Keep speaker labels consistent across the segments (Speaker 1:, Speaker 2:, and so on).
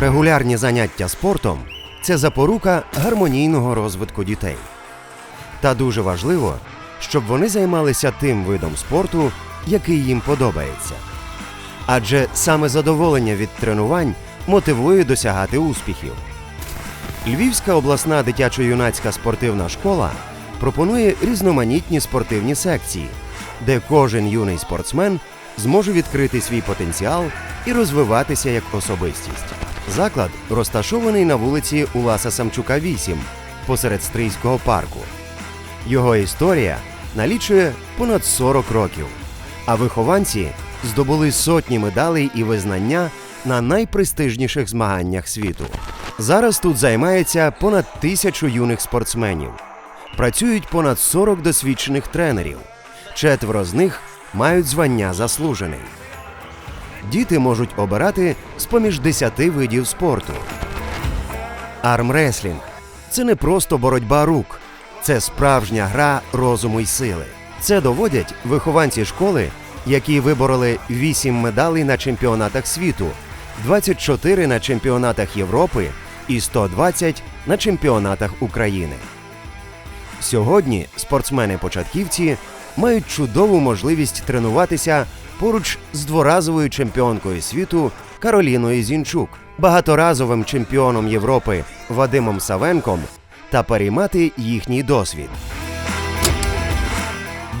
Speaker 1: Регулярні заняття спортом це запорука гармонійного розвитку дітей. Та дуже важливо, щоб вони займалися тим видом спорту, який їм подобається. Адже саме задоволення від тренувань мотивує досягати успіхів. Львівська обласна дитячо-юнацька спортивна школа пропонує різноманітні спортивні секції, де кожен юний спортсмен зможе відкрити свій потенціал і розвиватися як особистість. Заклад розташований на вулиці Уласа Самчука 8 посеред Стрийського парку. Його історія налічує понад 40 років, а вихованці здобули сотні медалей і визнання на найпрестижніших змаганнях світу. Зараз тут займається понад тисячу юних спортсменів. Працюють понад 40 досвідчених тренерів. Четверо з них мають звання заслужений. Діти можуть обирати з-поміж 10 видів спорту. Армреслінг це не просто боротьба рук, це справжня гра розуму й сили. Це доводять вихованці школи, які вибороли 8 медалей на чемпіонатах світу, 24 на чемпіонатах Європи і 120 на чемпіонатах України. Сьогодні спортсмени-початківці мають чудову можливість тренуватися поруч з дворазовою чемпіонкою світу Кароліною Зінчук, багаторазовим чемпіоном Європи Вадимом Савенком та переймати їхній досвід.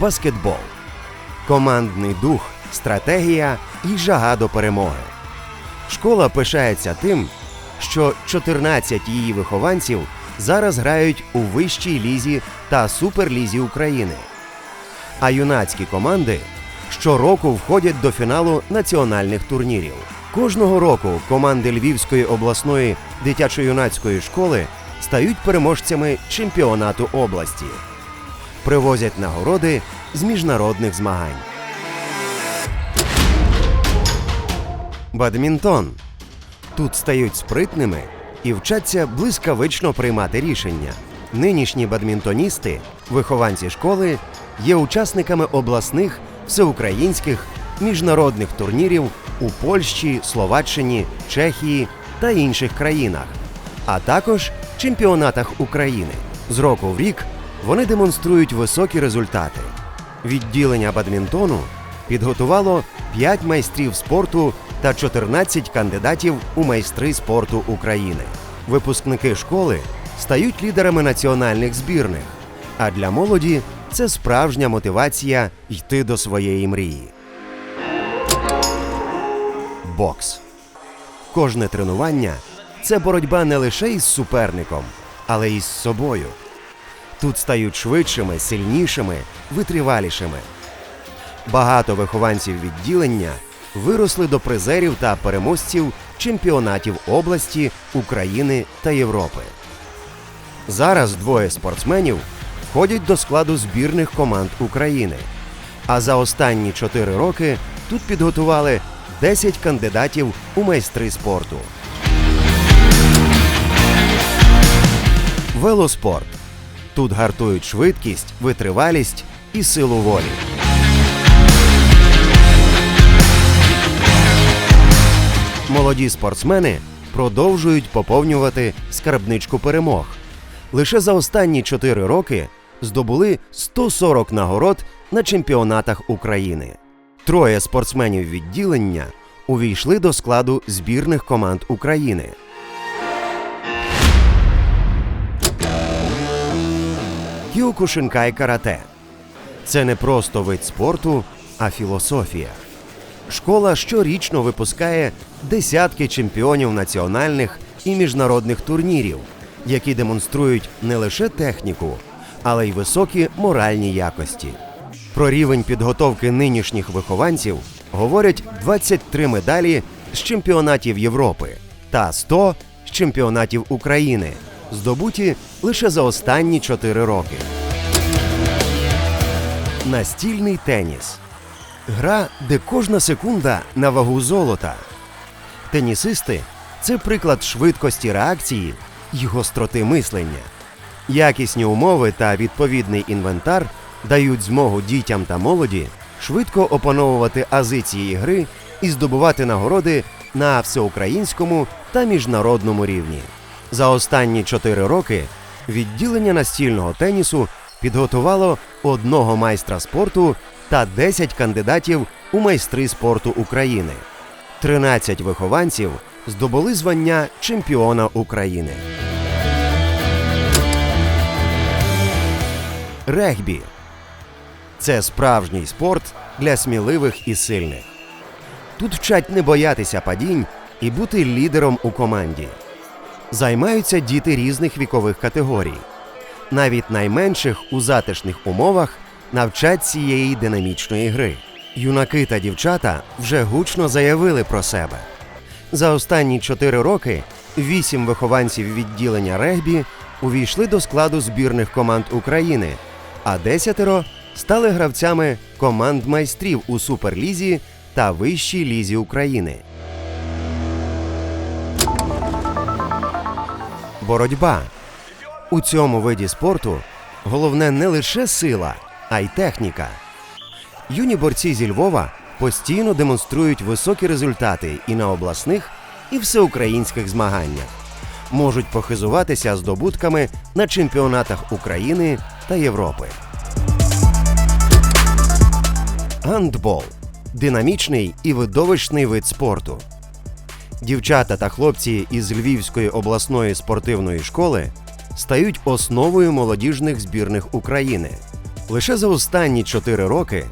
Speaker 1: Баскетбол командний дух, стратегія і жага до перемоги. Школа пишається тим, що 14 її вихованців зараз грають у вищій лізі та суперлізі України. А юнацькі команди щороку входять до фіналу національних турнірів. Кожного року команди Львівської обласної дитячо-юнацької школи стають переможцями чемпіонату області, привозять нагороди з міжнародних змагань. Бадмінтон. Тут стають спритними і вчаться блискавично приймати рішення. Нинішні бадмінтоністи, вихованці школи, є учасниками обласних, всеукраїнських, міжнародних турнірів у Польщі, Словаччині, Чехії та інших країнах, а також чемпіонатах України. З року в рік вони демонструють високі результати. Відділення бадмінтону підготувало 5 майстрів спорту та 14 кандидатів у майстри спорту України. Випускники школи стають лідерами національних збірних, а для молоді це справжня мотивація йти до своєї мрії. Бокс. Кожне тренування це боротьба не лише із суперником, але й з собою. Тут стають швидшими, сильнішими, витривалішими. Багато вихованців відділення виросли до призерів та переможців чемпіонатів області, України та Європи. Зараз двоє спортсменів входять до складу збірних команд України. А за останні чотири роки тут підготували 10 кандидатів у майстри спорту. Велоспорт. Тут гартують швидкість, витривалість і силу волі. Молоді спортсмени продовжують поповнювати скарбничку перемог. Лише за останні 4 роки здобули 140 нагород на чемпіонатах України. Троє спортсменів відділення увійшли до складу збірних команд України. Кіокушинкай карате це не просто вид спорту, а філософія. Школа щорічно випускає десятки чемпіонів національних і міжнародних турнірів, які демонструють не лише техніку, але й високі моральні якості. Про рівень підготовки нинішніх вихованців говорять 23 медалі з чемпіонатів Європи та 100 з чемпіонатів України, здобуті лише за останні 4 роки. Настільний теніс. Гра, де кожна секунда на вагу золота. Тенісисти це приклад швидкості реакції й гостроти мислення. Якісні умови та відповідний інвентар дають змогу дітям та молоді швидко опановувати ази цієї гри і здобувати нагороди на всеукраїнському та міжнародному рівні. За останні чотири роки відділення настільного тенісу підготувало одного майстра спорту та 10 кандидатів у майстри спорту України. 13 вихованців здобули звання чемпіона України. Регбі це справжній спорт для сміливих і сильних. Тут вчать не боятися падінь і бути лідером у команді. Займаються діти різних вікових категорій. Навіть найменших у затишних умовах навчать цієї динамічної гри. Юнаки та дівчата вже гучно заявили про себе. За останні чотири роки вісім вихованців відділення регбі увійшли до складу збірних команд України, а десятеро стали гравцями команд майстрів у суперлізі та вищій лізі України. Боротьба у цьому виді спорту головне не лише сила, а й техніка. Юні борці зі Львова постійно демонструють високі результати і на обласних, і всеукраїнських змаганнях. Можуть похизуватися здобутками на чемпіонатах України та Європи. Гандбол динамічний і видовищний вид спорту. Дівчата та хлопці із Львівської обласної спортивної школи стають основою молодіжних збірних України. Лише за останні 4 роки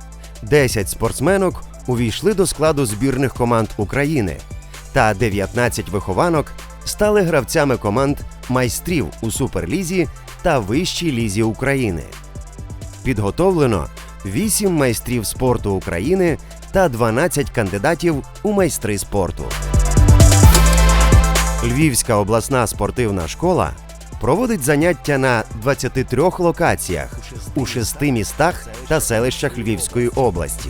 Speaker 1: 10 спортсменок увійшли до складу збірних команд України, та 19 вихованок стали гравцями команд майстрів у суперлізі та вищій лізі України. Підготовлено 8 майстрів спорту України та 12 кандидатів у майстри спорту. Львівська обласна спортивна школа проводить заняття на 23 локаціях у шести містах та селищах Львівської області.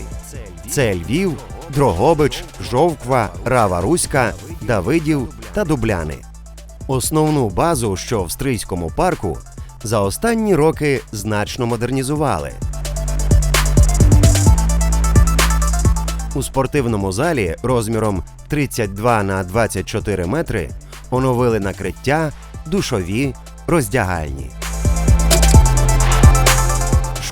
Speaker 1: Це Львів, Дрогобич, Жовква, Рава Руська, Давидів та Дубляни. Основну базу, що в Стрийському парку, за останні роки значно модернізували. У спортивному залі розміром 32 на 24 метри оновили накриття, душові, роздягальні.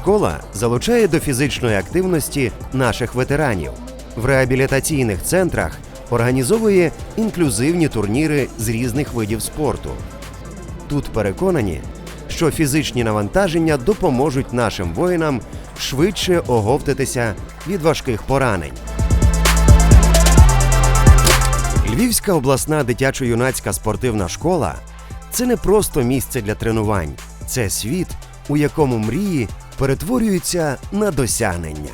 Speaker 1: Школа залучає до фізичної активності наших ветеранів. В реабілітаційних центрах організовує інклюзивні турніри з різних видів спорту. Тут переконані, що фізичні навантаження допоможуть нашим воїнам швидше оговтатися від важких поранень. Львівська обласна дитячо-юнацька спортивна школа це не просто місце для тренувань, це світ, у якому мрії перетворюються на досягнення.